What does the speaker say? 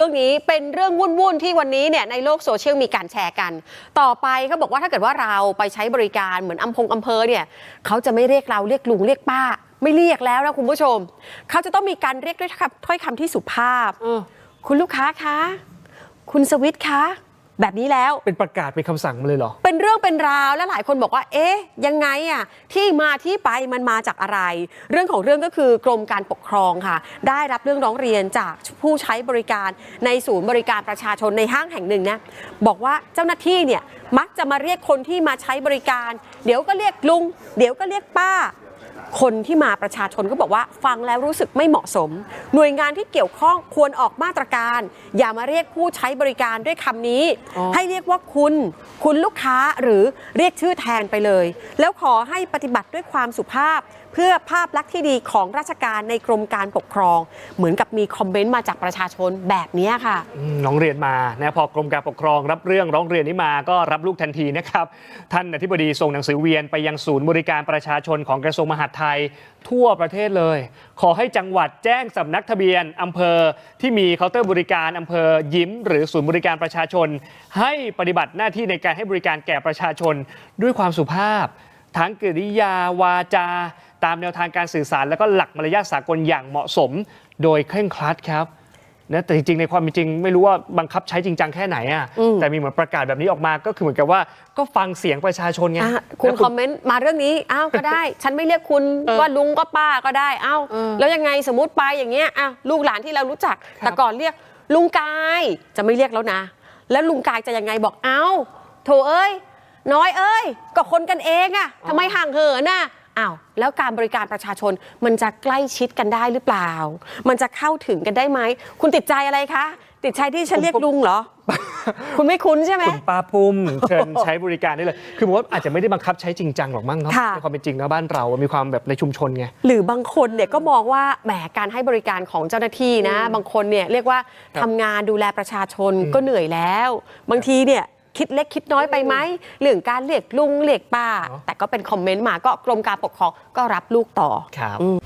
เรื่องนี้เป็นเรื่องวุ่นๆที่วันนี้เนี่ยในโลกโซเชียลมีการแชร์กัน ต่อไปเขาบอกว่าถ้าเกิดว่าเราไปใช้บริการเหมือนอำพงอำเภอเนี่ยเขาจะไม่เรียกเราเรียกลุงเรียกป้า ไม่เรียกแล้วนะคุณผู้ชม เขาจะต้องมีการเรียกด้วยถ้อยคำที่สุภาพเออคุณลูกค้าคะ คุณสวิตคะ แบบนี้แล้ว เป็นประกาศเป็นคำสั่งมาเลยเหรอ เป็นเรื่องเป็นราวและหลายคนบอกว่า เอ๊ะ ยังไงอะที่มาที่ไปมันมาจากอะไร เรื่องของเรื่องก็คือกรมการปกครองค่ะ ได้รับเรื่องร้องเรียนจากผู้ใช้บริการในศูนย์บริการประชาชนในห้างแห่งหนึ่งนะบอกว่าเจ้าหน้าที่เนี่ยมักจะมาเรียกคนที่มาใช้บริการ เดี๋ยวก็เรียกลุง เดี๋ยวก็เรียกป้า คนที่มาประชาชนก็บอกว่าฟังแล้วรู้สึกไม่เหมาะสม หน่วยงานที่เกี่ยวข้องควรออกมาตรการ อย่ามาเรียกผู้ใช้บริการด้วยคำนี้อ๋อให้เรียกว่าคุณ คุณลูกค้าหรือเรียกชื่อแทนไปเลย แล้วขอให้ปฏิบัติด้วยความสุภาพ เพื่อภาพลักษณ์ที่ดีของราชการในกรมการปกครอง เหมือนกับมีคอมเมนต์มาจากประชาชนแบบเนี้ยค่ะอืมร้องเรียนมานะพอกรมการปกครอง รับเรื่องร้องเรียนนี้มาก็รับลูกทันทีนะครับท่านอธิบดีส่งหนังสือเวียนไปยังศูนย์บริการประชาชนของกระทรวงมหาดไทยทั่วประเทศเลย ขอให้จังหวัดแจ้งสำนักทะเบียนอำเภอที่มีเคาน์เตอร์บริการอำเภอยิ้ม หรือศูนย์บริการประชาชน ให้ปฏิบัติหน้าที่ในการให้บริการแก่ประชาชนด้วยความสุภาพ ทั้งกริยาวาจา ตามแนวทางการสื่อสาร และก็หลักมารยาทสากลอย่างเหมาะสม โดยเคร่งครัดครับ นะแต่จริงๆในความเป็นจริงไม่รู้ว่าบังคับใช้จริงจังแค่ไหนอะอืม แต่มีเหมือนประกาศแบบนี้ออกมาก็คือเหมือนกับว่าก็ฟังเสียงประชาชนไงอะคุณแล้วคอมเมนต์มาเรื่องนี้อ้าวก็ได้ ฉันไม่เรียกคุณเออว่าลุงก็ป้าก็ได้อ้าวเออแล้วยังไงสมมติไปอย่างเงี้ยอ้าวลูกหลานที่เรารู้จัก ครับ แต่ก่อนเรียกลุงกายจะไม่เรียกแล้วนะ แล้วลุงกายจะยังไงบอกเอ้าโถเอ้ย น้อยเอ้ยก็คนกันเองอะทำไมห่างเหินน่ะ อ้าวแล้วการบริการประชาชนมันจะใกล้ชิดกันได้หรือเปล่า มันจะเข้าถึงกันได้ไหม คุณติดใจอะไรคะ ติดใจที่ฉันเรียกลุงเหรอ คุณไม่คุ้นใช่ไหม คุณป้าปุ้มเชิญใช้บริการได้เลย คือผมว่าอาจจะไม่ได้บังคับใช้จริงจังหรอกมั้งเนาะค่ะ ในความเป็นจริงแล้วบ้านเรา มีความแบบในชุมชนไง หรือบางคนเนี่ยก็มองว่าแหมการให้บริการของเจ้าหน้าที่นะ บางคนเนี่ยเรียกว่าครับทำงานดูแลประชาชนก็เหนื่อยแล้ว บางทีเนี่ย คิดเล็กคิดน้อยไปไหมเรื่องการเรียกลุงเรียกป้า แต่ก็เป็นคอมเมนต์มาก็กรมการปกครองก็รับลูกต่อครับอืม